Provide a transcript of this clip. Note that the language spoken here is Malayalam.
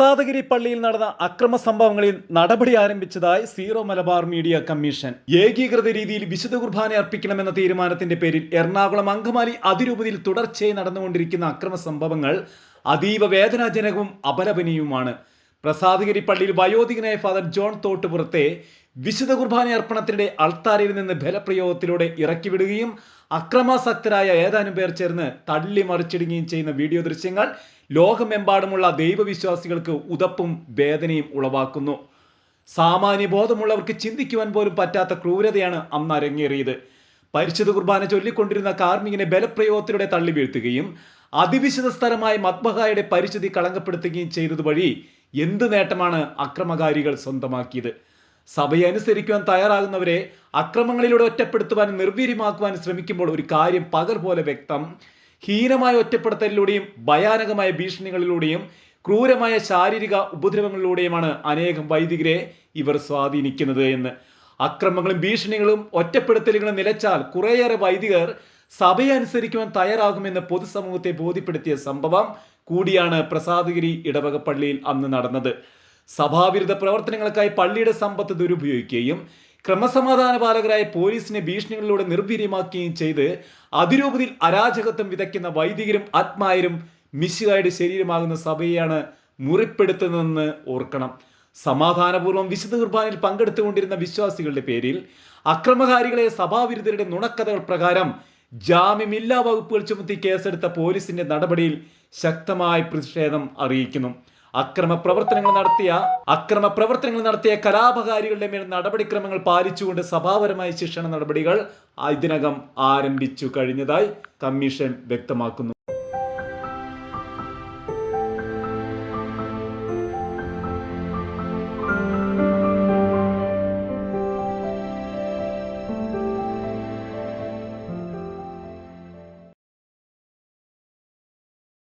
പ്രസാദഗിരി പള്ളിയിൽ നടന്ന അക്രമ സംഭവങ്ങളിൽ നടപടി ആരംഭിച്ചതായി സീറോ മലബാർ മീഡിയ കമ്മീഷൻ. ഏകീകൃത രീതിയിൽ വിശുദ്ധ കുർബാന അർപ്പിക്കണമെന്ന തീരുമാനത്തിന്റെ പേരിൽ എറണാകുളം അങ്കമാലി അതിരൂപതയിൽ തുടർച്ചയായി നടന്നുകൊണ്ടിരിക്കുന്ന അക്രമ സംഭവങ്ങൾ അതീവ വേദനാജനകവും അപലപനീയവുമാണ്. പ്രസാദഗിരി പള്ളിയിൽ വയോധികനായ ഫാദർ ജോൺ തോട്ടുപുറത്തെ വിശുദ്ധ കുർബാന അർപ്പണത്തിനിടെ അൾത്താരയിൽ നിന്ന് ബലപ്രയോഗത്തിലൂടെ ഇറക്കിവിടുകയും അക്രമാസക്തരായ ഏതാനും പേർ ചേർന്ന് തള്ളി മറിച്ചിടുകയും ചെയ്യുന്ന വീഡിയോ ദൃശ്യങ്ങൾ ലോകമെമ്പാടുമുള്ള ദൈവവിശ്വാസികൾക്ക് ഉതപ്പും വേദനയും ഉളവാക്കുന്നു. സാമാന്യ ബോധമുള്ളവർക്ക് ചിന്തിക്കുവാൻ പോലും പറ്റാത്ത ക്രൂരതയാണ് അന്ന് അരങ്ങേറിയത്. പരിശുദ്ധ കുർബാന ചൊല്ലിക്കൊണ്ടിരുന്ന കാർമികനെ ബലപ്രയോഗത്തിലൂടെ തള്ളി വീഴ്ത്തുകയും അതിവിശുദ്ധ സ്ഥലമായ മത്ബഹായുടെ പരിശുദ്ധി കളങ്കപ്പെടുത്തുകയും ചെയ്തത് വഴി എന്ത് നേട്ടമാണ് അക്രമകാരികൾ സ്വന്തമാക്കിയത്? സഭയെ അനുസരിക്കുവാൻ തയ്യാറാകുന്നവരെ അക്രമങ്ങളിലൂടെ ഒറ്റപ്പെടുത്തുവാൻ നിർവീര്യമാക്കുവാൻ ശ്രമിക്കുമ്പോൾ ഒരു കാര്യം പകർ പോലെ വ്യക്തം. ഹീനമായ ഒറ്റപ്പെടുത്തലിലൂടെയും ഭയാനകമായ ഭീഷണികളിലൂടെയും ക്രൂരമായ ശാരീരിക ഉപദ്രവങ്ങളിലൂടെയുമാണ് അനേകം വൈദികരെ ഇവർ സ്വാധീനിക്കുന്നത് എന്ന്. അക്രമങ്ങളും ഭീഷണികളും ഒറ്റപ്പെടുത്തലുകളും നിലച്ചാൽ കുറേയേറെ വൈദികർ സഭയെ അനുസരിക്കുവാൻ തയ്യാറാകുമെന്ന് പൊതുസമൂഹത്തെ ബോധ്യപ്പെടുത്തിയ സംഭവം കൂടിയാണ് പ്രസാദഗിരി ഇടവക പള്ളിയിൽ അന്ന് നടന്നത്. സഭാവിരുദ്ധ പ്രവർത്തനങ്ങൾക്കായി പള്ളിയുടെ സമ്പത്ത് ദുരുപയോഗിക്കുകയും ക്രമസമാധാന പാലകരായ പോലീസിനെ ഭീഷണികളിലൂടെ നിർവീര്യമാക്കുകയും ചെയ്ത് അതിരൂപതിൽ അരാജകത്വം വിതയ്ക്കുന്ന വൈദികരും ആത്മായരും മിശികായുടെ ശരീരമാകുന്ന സഭയെയാണ് മുറിപ്പെടുത്തുന്നതെന്ന് ഓർക്കണം. സമാധാനപൂർവം വിശുദ്ധ കുർബാനയിൽ പങ്കെടുത്തുകൊണ്ടിരുന്ന വിശ്വാസികളുടെ പേരിൽ അക്രമകാരികളെ സഭാവിരുദ്ധരുടെ നുണക്കഥകൾ പ്രകാരം ജാമ്യമില്ലാ വകുപ്പുകൾ ചുമത്തി കേസെടുത്ത പോലീസിന്റെ നടപടിയിൽ ശക്തമായ പ്രതിഷേധം അറിയിക്കുന്നു. അക്രമ പ്രവർത്തനങ്ങൾ നടത്തിയ അക്രമ പ്രവർത്തനങ്ങൾ നടത്തിയ കലാപകാരികളുടെ മേൽ നടപടിക്രമങ്ങൾ പാലിച്ചുകൊണ്ട് സഭാപരമായ ശിക്ഷണ നടപടികൾ ഇതിനകം ആരംഭിച്ചു കഴിഞ്ഞതായി കമ്മീഷൻ വ്യക്തമാക്കുന്നു.